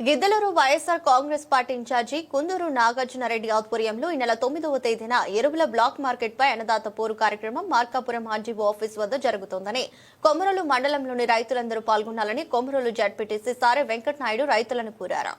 Giddaluru Y S R Congress party incharge Kunduru Nagarjuna Reddy ఆధ్వర్యంలో ఈ నెల తొమ్మిదవ తేదీన ఎరువుల బ్లాక్ మార్కెట్ పై అన్నదాత పోరు కార్యక్రమం మార్కాపురం ఆర్జీఓ ఆఫీస్ వద్ద జరుగుతోందని. కొమరలు మండలంలోని రైతులందరూ పాల్గొనాలని కొమరలు జడ్పీటీసీ సారె వెంకటనాయుడు రైతులను కోరారు.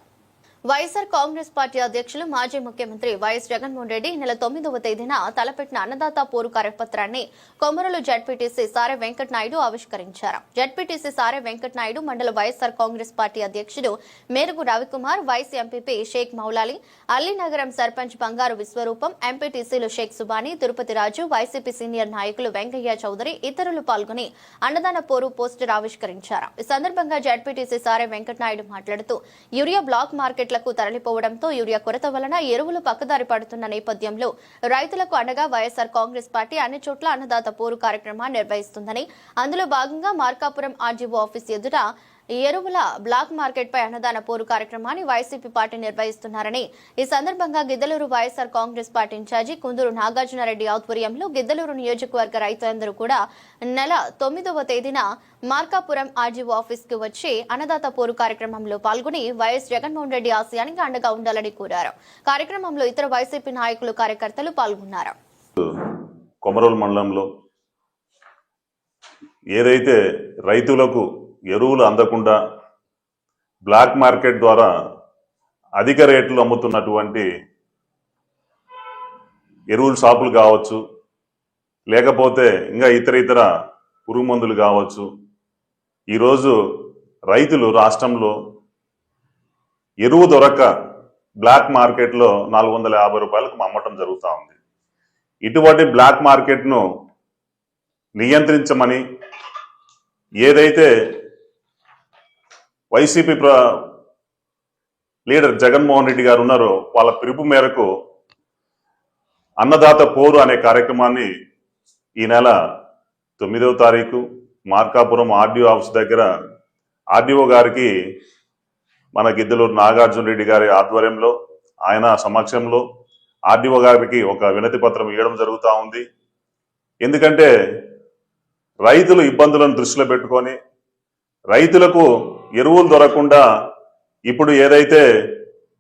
వైఎస్ఆర్ కాంగ్రెస్ పార్టీ అధ్యక్షులు మాజీ ముఖ్యమంత్రి వైఎస్ జగన్మోహన్ రెడ్డి నెల తొమ్మిదవ తేదీన తలపెట్టిన అన్నదాత పోరు కార్యపత్రాన్ని కొమరలు జడ్పీటీసీ సారె వెంకట నాయుడు ఆవిష్కరించారు. జడ్పీటీసీ సారె వెంకటనాయుడు మండల Y S R Congress party అధ్యక్షుడు మేరుగు రవికుమార్ వైస్ ఎంపీపీ షేక్ మౌలాలి అల్లీనగరం సర్పంచ్ బంగారు విశ్వరూపం ఎంపీటీసీలు షేక్ సుబాని తిరుపతి రాజు వైసీపీ సీనియర్ నాయకులు వెంకయ్య చౌదరి ఇతరులు పాల్గొని అన్నదాన పోరు పోస్టర్ ఆవిష్కరించారు. ఈ సందర్భంగా జడ్పీటీసీ సారె వెంకటనాయుడు మాట్లాడుతూ యూరియా బ్లాక్ మార్కెట్లకు తరలిపోవడంతో యూరియా కొరత వలన ఎరువులు పక్కదారి పడుతున్న నేపథ్యంలో రైతులకు అండగా వైఎస్ఆర్ కాంగ్రెస్ పార్టీ అన్ని చోట్ల అన్నదాత పోరు కార్యక్రమాన్ని నిర్వహిస్తుందని అందులో భాగంగా మార్కాపురం ఆర్జీఓ ఆఫీస్ ఎదుట ఎరువుల బ్లాక్ మార్కెట్ పై అన్నదాన పోరు కార్యక్రమాన్ని వైసీపీ పార్టీ నిర్వహిస్తున్నారని ఈ సందర్భంగా Giddaluru Y S R Congress party incharge Kunduru Nagarjuna Reddy ఆధ్వర్యంలో గిద్దలూరు నియోజకవర్గ రైతులందరూ కూడా నెల తొమ్మిదవ తేదీన మార్కాపురం ఆర్జీఓ ఆఫీస్కి వచ్చి అన్నదాత పోరు కార్యక్రమంలో పాల్గొని వైఎస్ జగన్మోహన్ రెడ్డి ఆశయానికి అండగా ఉండాలని కోరారు. కార్యక్రమంలో ఇతర వైసీపీ నాయకులు కార్యకర్తలు పాల్గొన్నారు. మండలంలో ఏదైతే రైతులకు ఎరువులు అందకుండా బ్లాక్ మార్కెట్ ద్వారా అధిక రేట్లు అమ్ముతున్నటువంటి ఎరువుల షాపులు కావచ్చు లేకపోతే ఇంకా ఇతర ఇతర పురుగు మందులు కావచ్చు. ఈరోజు రైతులు రాష్ట్రంలో ఎరువు దొరక్క బ్లాక్ మార్కెట్లో నాలుగు వందల యాభై రూపాయలకు అమ్మటం జరుగుతూ ఉంది. ఇటువంటి బ్లాక్ మార్కెట్ను నియంత్రించమని ఏదైతే వైసీపీ ప్ర లీడర్ జగన్మోహన్ రెడ్డి గారు ఉన్నారో వాళ్ళ పిలుపు మేరకు అన్నదాత పోరు అనే కార్యక్రమాన్ని ఈ నెల తొమ్మిదవ తారీఖు మార్కాపురం ఆర్డీఓ ఆఫీస్ దగ్గర ఆర్డీఓ గారికి మన గిద్దలూరు నాగార్జున రెడ్డి గారి ఆధ్వర్యంలో ఆయన సమక్షంలో ఆర్డీఓ గారికి ఒక వినతి పత్రం ఇవ్వడం జరుగుతూ ఉంది. ఎందుకంటే రైతులు ఇబ్బందులను దృష్టిలో పెట్టుకొని రైతులకు ఎరువులు దొరకకుండా ఇప్పుడు ఏదైతే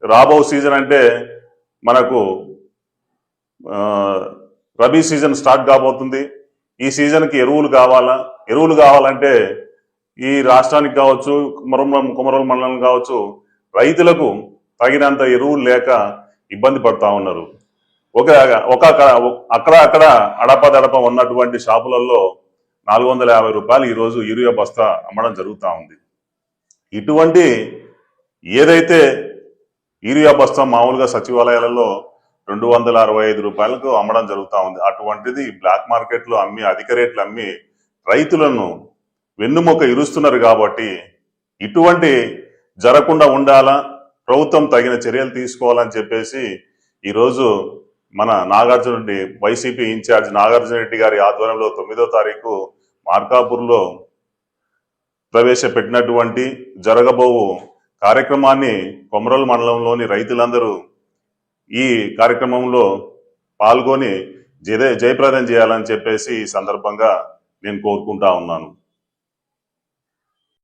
రాబో సీజన్ అంటే మనకు రబీ సీజన్ స్టార్ట్ కాబోతుంది. ఈ సీజన్కి ఎరువులు కావాలా? ఎరువులు కావాలంటే ఈ రాష్ట్రానికి కావచ్చు కుమరం కుమరం మండలం కావచ్చు రైతులకు తగినంత ఎరువులు లేక ఇబ్బంది పడతా ఉన్నారు. ఒక ఒక అక్కడ అక్కడ అడపదడప ఉన్నటువంటి షాపులలో నాలుగు వందల యాభై రూపాయలు ఈరోజు యూరియా బస్తా అమ్మడం జరుగుతూ ఉంది. ఇటువంటి ఏదైతే యూరియా బస్తా మామూలుగా సచివాలయాలలో రెండు వందల అరవై ఐదు రూపాయలకు అమ్మడం జరుగుతూ ఉంది అటువంటిది బ్లాక్ మార్కెట్లో అమ్మి అధిక రేట్లు అమ్మి రైతులను వెన్నుముక ఇరుస్తున్నారు కాబట్టి ఇటువంటి జరగకుండా ఉండాలా ప్రభుత్వం తగిన చర్యలు తీసుకోవాలని చెప్పేసి ఈరోజు మన నాగార్జున రెడ్డి వైసీపీ ఇన్ఛార్జ్ నాగార్జున రెడ్డి గారి ఆధ్వర్యంలో తొమ్మిదో తారీఖు మార్కాపూర్లో ప్రవేశపెట్టినటువంటి జరగబోవు కార్యక్రమాన్ని కొమరల్ మండలంలోని రైతులందరూ ఈ కార్యక్రమంలో పాల్గొని జయ జయప్రదం చేయాలని చెప్పేసి ఈ సందర్భంగా నేను కోరుకుంటా ఉన్నాను.